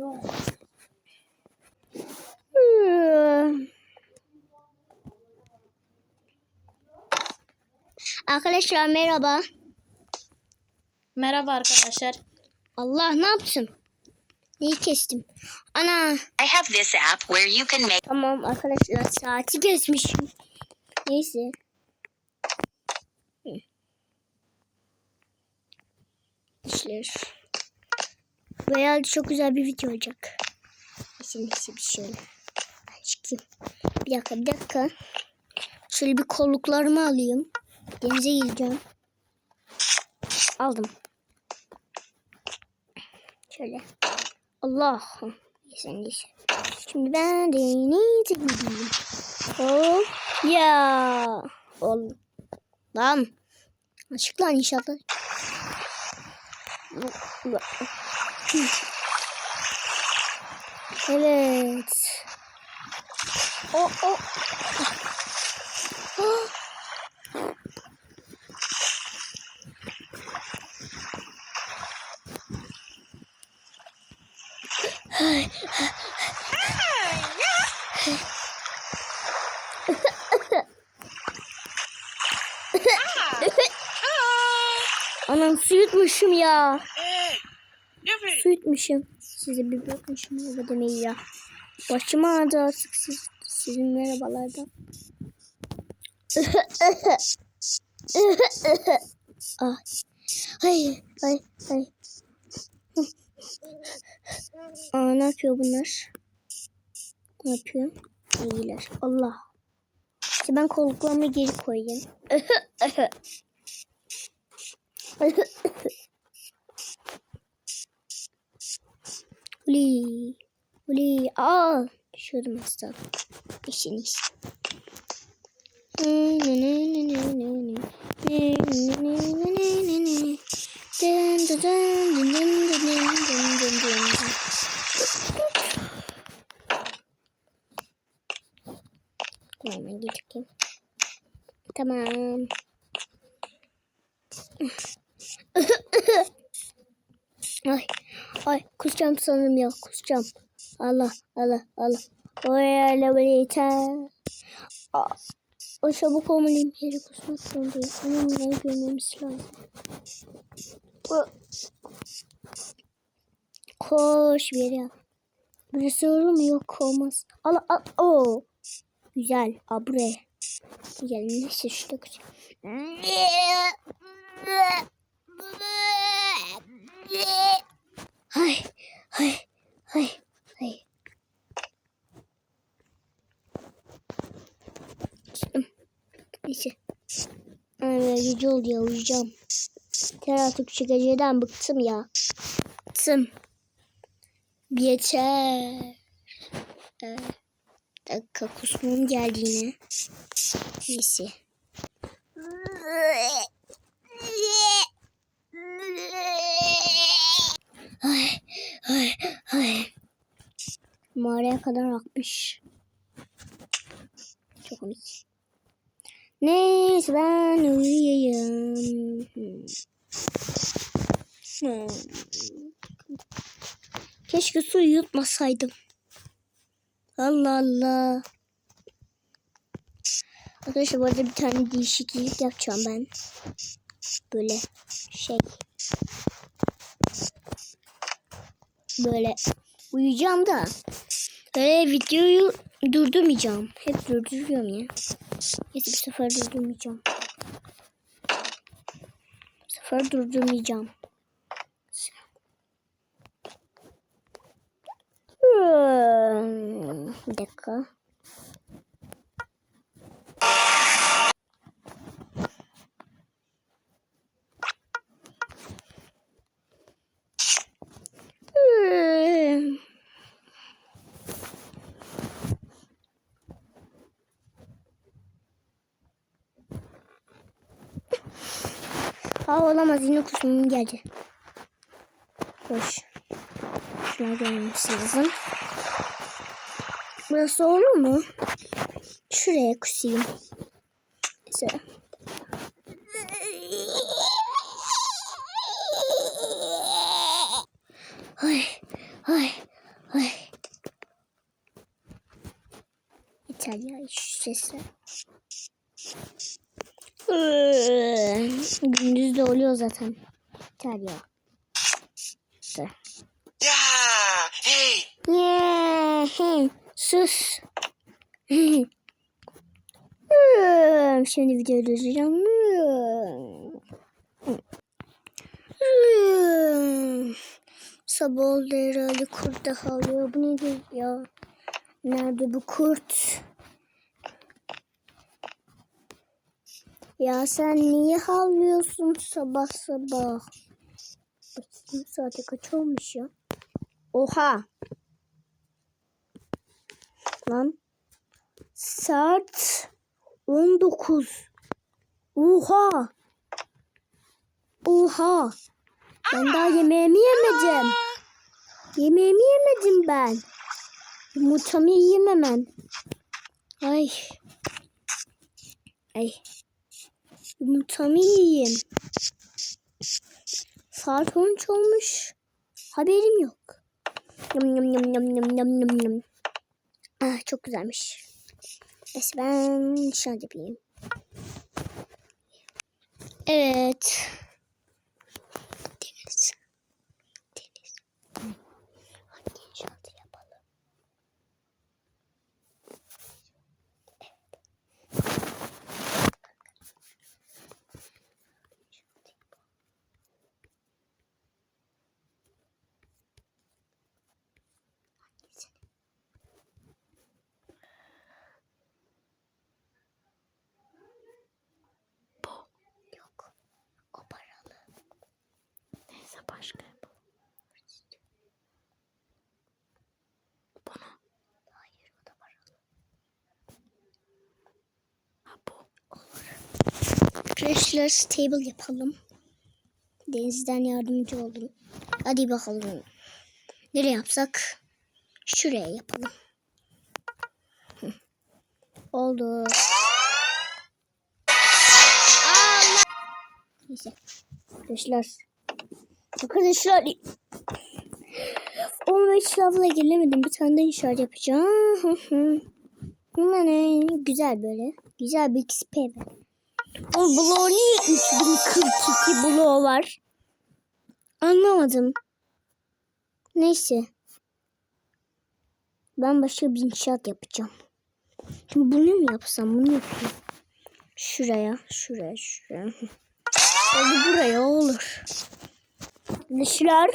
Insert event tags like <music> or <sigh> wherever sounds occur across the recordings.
Hmm. Arkadaşlar merhaba. Merhaba arkadaşlar. Allah ne yaptın? Neyi kestim? Ana I have this app where you can make tamam arkadaşlar saati kesmişim. Neyse. İşler. Veya çok güzel bir video olacak. Şimdi bir şöyle. Çıkayım. Bir dakika bir dakika. Şöyle bir kolluklarımı alayım. Denize gideceğim. Aldım. Şöyle. Allah. Neyse. Şimdi ben denize gideyim. Oh ya. Ol. Lan. Açık lan inşallah. Evet. O o. Ah. Anam su yutmuşum ya. Su yutmuşum. Size bir bakmışım ya demeyi ya. Başım ağrıdı artık siz, sizin merhabalardan. <laughs> ah. Hayır, hayır, hayır. <laughs> Aa, ne yapıyor bunlar? Ne yapıyor? İyiler. Allah. İşte ben kolluklarımı geri koyayım. <laughs> Uli. Uli. Aa. Düşüyordum hasta. İşin iş. Tamam ben geçeyim. Tamam. Ay, ay kusacağım sanırım ya kusacağım. Allah, Allah, Allah. Yeter. Aa, O çabuk olmalıyım. Yere kusmak zorundayım. Bunları görmemiz lazım. Koş bir yap. Burası olur mu? Yok olmaz. Al, al, o. Güzel. Buraya. Güzel. Neyse şurada kusacağım. Hay, hay, hay, hay. Çıktım. Neyse. Ay, gece oldu ya uyuyacağım. Yeter artık şu geceden bıktım ya. Bıktım. Yeter. Ee, dakika kusmum geldi yine. Neyse. Ay, ay, ay. Mağaraya kadar akmış. Çok komik. Neyse ben uyuyayım. Keşke su yutmasaydım. Allah Allah. Arkadaşlar bu arada bir tane değişiklik yapacağım ben. Böyle şey. Böyle uyuyacağım da. Böyle videoyu durdurmayacağım. Hep durduruyorum ya. Neyse bir sefer durdurmayacağım. Bu sefer durdurmayacağım. Hmm, Bir dakika. Aa olamaz yine kusmum geldi. Hoş. Şuna gelmesi lazım. Burası olur mu? Şuraya kusayım. Mesela. Ay, ay, Ay. Yeter ya şu sesler. Gündüz de oluyor zaten. Yeter ya. Yeah! Hey! Yeah, hey, sus. Hmm, Şimdi videoyu durduracağım. Hmm. Sabah oldu herhalde kurt da havlıyor. Bu nedir ya? Nerede bu kurt? Ya sen niye havlıyorsun sabah sabah? Bakayım saate kaç olmuş ya? Oha! Lan. Saat 19. Oha. Oha. Ben daha yemeğimi yemedim. Yemeğimi yemedim ben. Yumurtamı yiyeyim hemen. Ay. Ay. Yumurtamı yiyeyim. Saat 13 olmuş. Haberim yok. Yum yum yum yum yum yum yum yum. Ah çok güzelmiş. Neyse ben şöyle yapayım. Evet. Deniz. Deniz. Hangi inşaatı yapalım? Yok. O paralı. Neyse başka yapalım. Bana. Hayır o da paralı. Ha bu olur. Arkadaşlar stable yapalım. Denizden yardımcı olun. Hadi bakalım. Nereye yapsak? Şuraya yapalım. Oldu. Neyse. Arkadaşlar. Arkadaşlar. 15 lavla gelemedim. Bir tane de inşaat yapacağım. Yani güzel böyle. Güzel bir XP ver. O bloğu niye 3042 bloğu var? Anlamadım. Neyse. Ben başka bir inşaat yapacağım. Şimdi bunu mu yapsam? Bunu yapayım. Şuraya, şuraya, şuraya. Oldu buraya olur. Dışlar.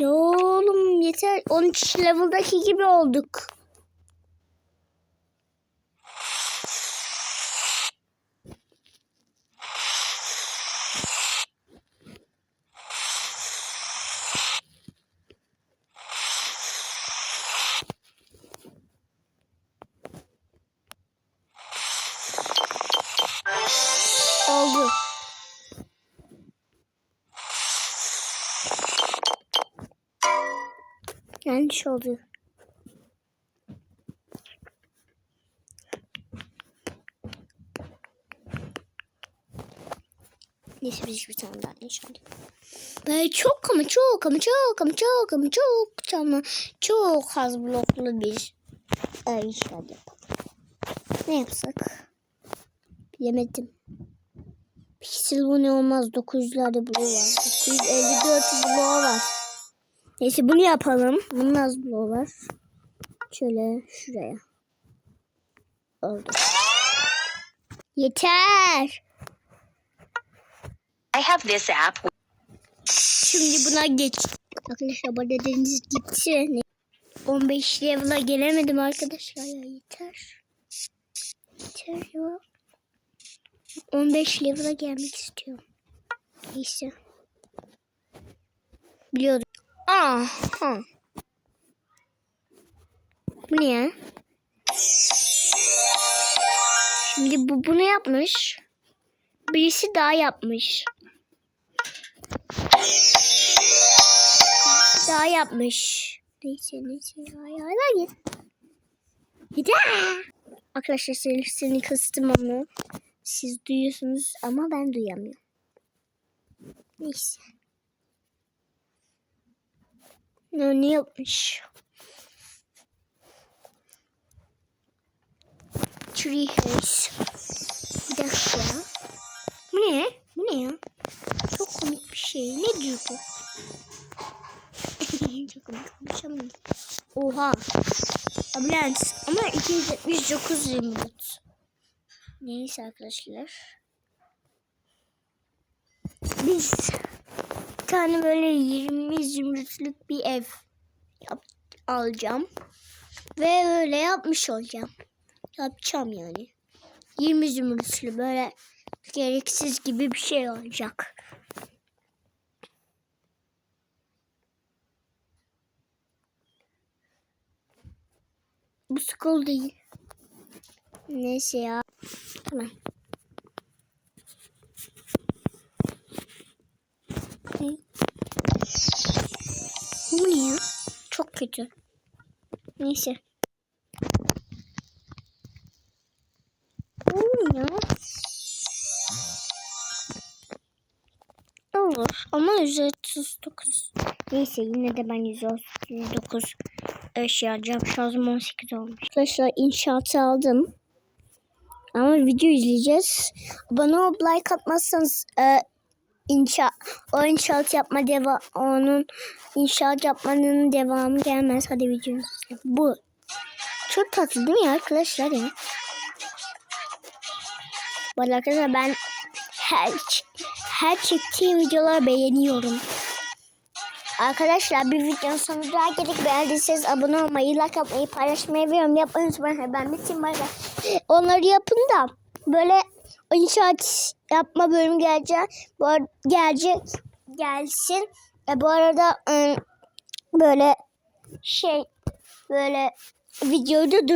Ya oğlum yeter. 13 level'daki gibi olduk. Oldu. Yanlış oldu. Neyse biz bir tane daha inşallah. Ben çok ama çok ama çok ama çok ama çok ama çok az bloklu bir yapalım. Ne yapsak? Bilemedim. Pixel bu ne olmaz. 900'lerde bloğu var. 954 bloğu var. Neyse bunu yapalım. Bunun az bloğu var. Şöyle şuraya. Oldu. Yeter. I have this app Şimdi buna geç. Arkadaşlar bana deniz gitti. Ne- 15 level'a gelemedim arkadaşlar ya yeter. Yeter ya. 15 level'a gelmek istiyorum. Neyse. Biliyordum. Aha. Bu ne ya? Şimdi bu bunu yapmış. Birisi daha yapmış. Daha yapmış. Neyse neyse ya. git. Gider. Arkadaşlar seni kıstım onu. Siz duyuyorsunuz ama ben duyamıyorum. Neyse. Ne, ne yapmış? Tree House. Bir dakika. Bu ne? Bu ne ya? Çok komik bir şey. Ne diyor bu? <laughs> Çok komik konuşamıyorum. Oha. Ambulans. Ama 279 zümrüt. Neyse arkadaşlar. Biz bir tane böyle 20 zümrütlük bir ev yap, alacağım. Ve öyle yapmış olacağım. Yapacağım yani. 20 zümrütlü böyle gereksiz gibi bir şey olacak. Bu skol değil. Neyse ya. Tamam. Ne? Bu ne ya? Çok kötü. Neyse. Ne ya? Olur ama 139. Neyse yine de ben 139 eşya alacağım. Şarjım 18 olmuş. Arkadaşlar inşaatı aldım. Ama video izleyeceğiz. Abone olup like atmazsanız e, inşa o inşaat yapma deva onun inşaat yapmanın devamı gelmez. Hadi izleyelim. Bu çok tatlı değil mi arkadaşlar ya? Bu arkadaşlar ben her her çektiğim videoları beğeniyorum. Arkadaşlar bir videonun sonuna daha geldik. Beğendiyseniz abone olmayı, like atmayı, paylaşmayı ve yorum yapmayı unutmayın. Ben bitim bay. Onları yapın da böyle inşaat yapma bölümü gelecek. Bu gelecek gelsin. E, bu arada ım, böyle şey böyle videoyu da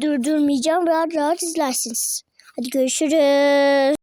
durdurmayacağım. Rahat rahat izlersiniz. Hadi görüşürüz.